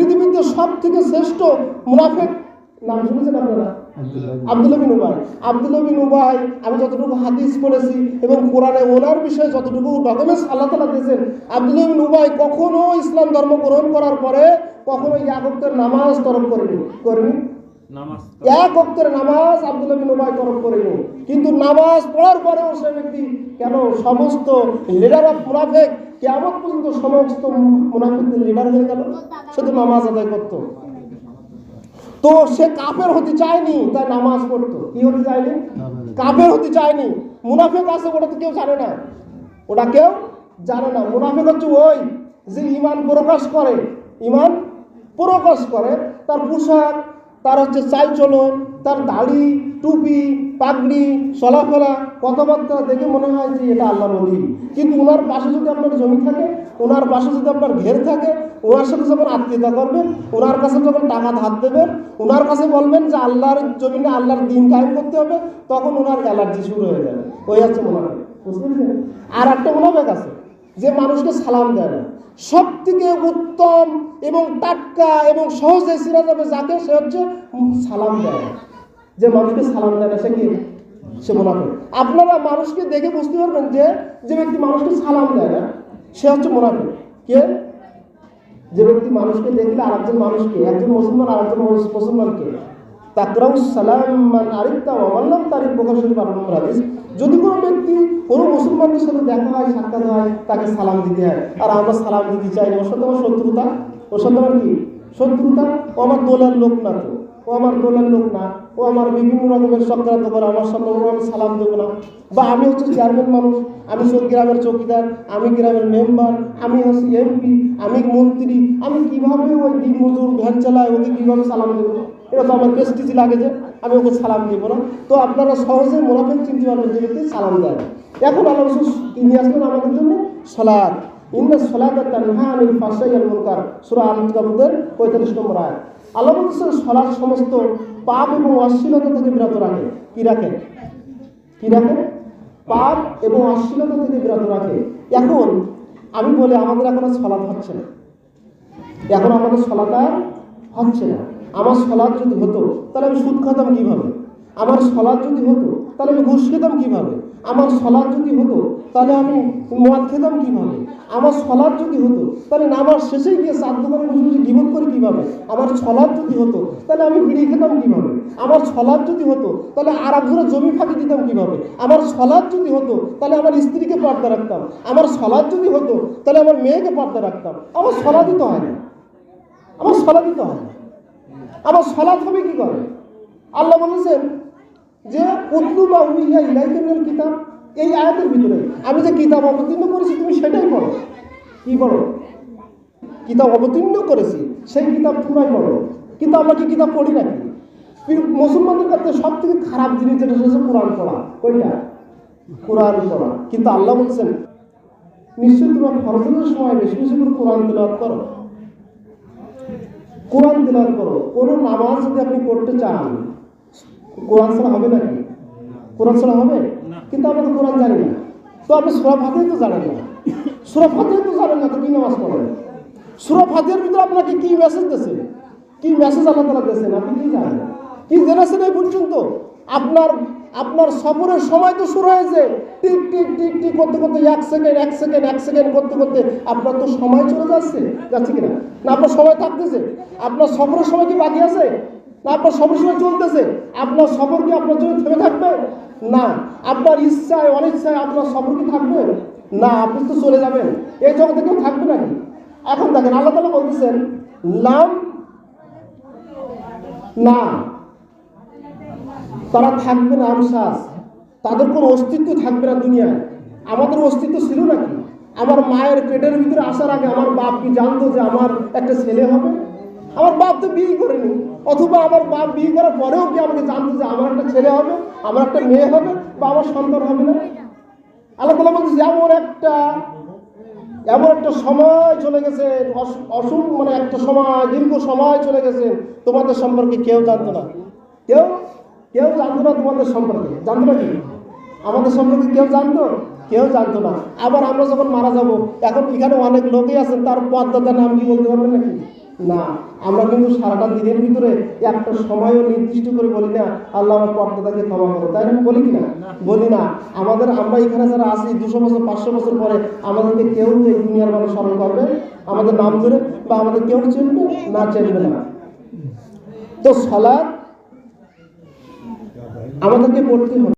পৃথিবীতে সব থেকে শ্রেষ্ঠ মুনাফেক নাম শুনেছেন আপনারা? আব্দুল বিন উবাই আব্দুল বিন উবাই আমি যতটুকু হাদিস পড়েছি এবং কোরআনে ওনার বিষয়ে যতটুকু ডকুমেন্টস আল্লাহ তালা দিয়েছেন, আব্দুল বিন উবাই কখনো ইসলাম ধর্ম গ্রহণ করার পরে কখনো এক নামাজ তরফ করেনি। করেনি? এক অক্তের নামাজ আব্দুল্লাহ বিন উবাই তরফ করেনি কিন্তু নামাজ পড়ার পরেও সে ব্যক্তি কেন সমস্ত লিডার অফ মুনাফেক কেমন পর্যন্ত সমস্ত মুনাফিকদের লিডার হয়ে গেল? তো নামাজ আদায় করতো। তো সে কাফের হতে চায়নি, তাই নামাজ পড়তো। কি হতে চায়নি? কাফের হতে চায়নি। মুনাফেক আছে ওটা তো কেউ জানে না। ওটা কেউ জানে না। মুনাফেক হচ্ছে ওই যে ইমান প্রকাশ করে। ইমান প্রকাশ করে, তার পোশাক তার হচ্ছে চাল চলন তার দাড়ি, টুপি, পাগড়ি চলাফেরা কথাবার্তা দেখে মনে হয় যে এটা আল্লাহ নদী কিন্তু ওনার পাশে যদি আপনার জমি থাকে ওনার পাশে যদি আপনার ঘের থাকে ওনার সাথে যখন আত্মীয়তা করবেন ওনার কাছে যখন টাকা ধার দেবেন ওনার কাছে বলবেন যে আল্লাহর জমিনে আল্লাহর দিন কায়েম করতে হবে, তখন ওনার অ্যালার্জি শুরু হয়ে যাবে। ওই হচ্ছে মোনাফেক বুঝতে আর একটা মোনাফেক আছে। যে মানুষকে সালাম দেয় না। সব থেকে উত্তম এবং টাটকা এবং সহজে চিনা যাবে যাকে সে হচ্ছে সালাম দেয় যে মানুষকে সালাম দেয় না, সে কি? সে মোনাফেক। আপনারা মানুষকে দেখে বুঝতে পারবেন যে যে ব্যক্তি মানুষকে সালাম দেয় না, সে হচ্ছে মোনাফেক। কে? যে ব্যক্তি মানুষকে দেখলে আরেকজন মানুষকে, একজন মুসলমান, আরেকজন মুস- মুসলমানকে। তাকরাউ সালামান আরিফতা ওয়াল্লাম তারিফ প্রকাশের বারো নম্বর হাদিস। যদি কোনো ব্যক্তি কোনো মুসলমানদের সাথে দেখা হয়, সাক্ষাৎ হয়, তাকে সালাম দিতে হয়। আর আমরা সালাম দিতে চাই না। ওর সাথে আমার শত্রুতা? ওর সাথে আমার কি? শত্রুতা? ও আমার দোলার লোক না তো। ও আমার দোলার লোক না। ও আমার বিভিন্ন রকমের চক্রান্ত করে, আমার সামনে আমি সালাম দেবো না। বা আমি হচ্ছে চেয়ারম্যান মানুষ। আমি গ্রামের চৌকিদার। আমি গ্রামের মেম্বার আমি হচ্ছে এমপি আমি মন্ত্রী। আমি কীভাবে ওই দিন মজুর ভ্যান চালাই ওকে কীভাবে সালাম দেবো? এটা তো আমার প্রেস্টিজি লাগে যে আমি ওকে সালাম দেবো না। তো আপনারা সহজে মোনাফেক চিনতে পারবেন যে সালাম দেয় এখন আল্লাহ রসুল নিয়ে আসলেন আমাদের জন্য সলাদ ইন্না সলাদ তানহা আনিল ফাসাই আল মুনকার। সূরা আল কাবুদের 45 নম্বর আয়াত। আল্লাহ বলছেন সলাদ সমস্ত পাপ এবং অশ্লীলতা থেকে বিরত রাখে। কি রাখে? কি রাখে? পাপ এবং অশ্লীলতা থেকে বিরত রাখে। এখন আমি বলি, আমাদের এখন সলাদ হচ্ছে না। এখন আমাদের সলাদ হচ্ছে না। আমার সলাদ যদি হতো, তাহলে আমি সুদ খাতাম কীভাবে? আমার সলাদ যদি হতো, তাহলে আমি ঘুষ খেতাম কীভাবে? আমার সলাদ যদি হতো, তাহলে আমি মদ খেতাম কীভাবে? আমার সলাদ যদি হতো, তাহলে নামাজ শেষেই গিয়ে সাত দোকানে বসে বসে গিবত করি কীভাবে? আমার সলাদ যদি হতো, তাহলে আমি বিড়ি খেতাম কীভাবে? আমার সলাদ যদি হতো, তাহলে আর একজনের জমি ফাঁকি দিতাম কীভাবে? আমার সলাদ যদি হতো, তাহলে আমার স্ত্রীকে পর্দা রাখতাম। আমার সলাদ যদি হতো, তাহলে আমার মেয়েকে পর্দা রাখতাম। আমার সলাদই তো হয় না। আমার সলাদ দিতে হয় না। আমার সলাদ হবে কি করে? আল্লাহ বলেছেন যে উদ্দু বা ইলাইকের কিতাব, এই আয়াতের ভিতরে। আমি যে কিতাব অবতীর্ণ করেছি, তুমি সেটাই পড়ো। কি পড়ো? কিতাব অবতীর্ণ করেছি, সেই কিতাব পুরাই পড়ো। কিন্তু আমরা কি কিতাব পড়ি নাকি? মুসলমানদের কাছে সব থেকে খারাপ জিনিস যেটা হচ্ছে কোরআন পড়া। ওইটা কোরআন পড়া। কিন্তু আল্লাহ বলছেন, নিশ্চয়ই তোমার ফরজের সময় বেশি বেশি করে কোরআন তেলাওয়াত করো। কোরআন তেলাওয়াত করো। কোনো নামাজ যদি আপনি পড়তে চান কোরআন ছাড়া হবে নাকি? কোরআন ছাড়া হবে? কিন্তু আমরা তো কোরআন জানি না। তো আপনি সুরা ফাতেই তো জানেন না। সুরা ফাতেই তো জানেন না তো কি নামাজ পড়েন? সুরা ফাতের ভিতরে আপনাকে কি মেসেজ দিয়েছে কি মেসেজ আল্লাহ তালা দিয়েছেন? আপনি কি জানেন? কি জেনেছেন এই পর্যন্ত? আপনার আপনার সফরের সময় তো শুরু হয়েছে। টিক টিক টিক টিক করতে করতে এক সেকেন্ড এক সেকেন্ড এক সেকেন্ড করতে করতে আপনার তো সময় চলে যাচ্ছে। যাচ্ছে কিনা? না, আপনার সময় থাকতেছে। আপনার সফরের সময় কি বাকি আছে? না, আপনার সফর সময় চলতেছে। আপনার সফর কি আপনার জন্য থেমে থাকবে? না। আপনার ইচ্ছায়, অনিচ্ছায় আপনার সফর কি থাকবে? না, আপনি তো চলে যাবেন। এই জগতে কেউ থাকবে নাকি এখন দেখেন, আল্লাহ তালা বলতেছেন লাম না। তারা থাকবে না আমশ্বাস তাদের কোনো অস্তিত্ব থাকবে না দুনিয়ায়। আমাদের অস্তিত্ব ছিল নাকি? আমার মায়ের পেটের ভিতরে আসার আগে আমার বাপ কি জানতো যে আমার একটা ছেলে হবে? আমার বাপ তো বিয়ে করেনি। অথবা আমার বাপ বিয়ে করার পরেও কি আমাকে জানতো যে আমার একটা ছেলে হবে, আমার একটা মেয়ে হবে বা আমার সন্তান হবে না? আল্লাহ তালা বলছে যেমন একটা, এমন একটা সময় চলে গেছে, অস- অসুখ মানে একটা সময়, দীর্ঘ সময় চলে গেছে। তোমাদের সম্পর্কে কেউ জানতো না। কেউ কেউ জানতো না তোমাদের সম্পর্কে, জানতো না কি? আমাদের সম্পর্কে কেউ জানতো? কেউ জানতো না। আবার আমরা যখন মারা যাব, এখন এখানে অনেক লোকই আছেন তার পদ্মাতার নাম কি বলতে পারবেন নাকি? না, আমরা কিন্তু সারাটা দিনের ভিতরে একটা সময়ও নির্দিষ্ট করে বলি না, আল্লাহ আমার পর্দাটাকে ক্ষমা করো। তাই না বলি কি না? বলি না। আমাদের, আমরা এখানে যারা আছি, দুশো বছর, পাঁচশো বছর পরে আমাদেরকে কেউ এই দুনিয়ার মানুষ স্মরণ করবে, আমাদের নাম ধরে বা আমাদের কেউ চিনবে না চিনবে না। তো সালাদ আমাদেরকে পড়তে হবে।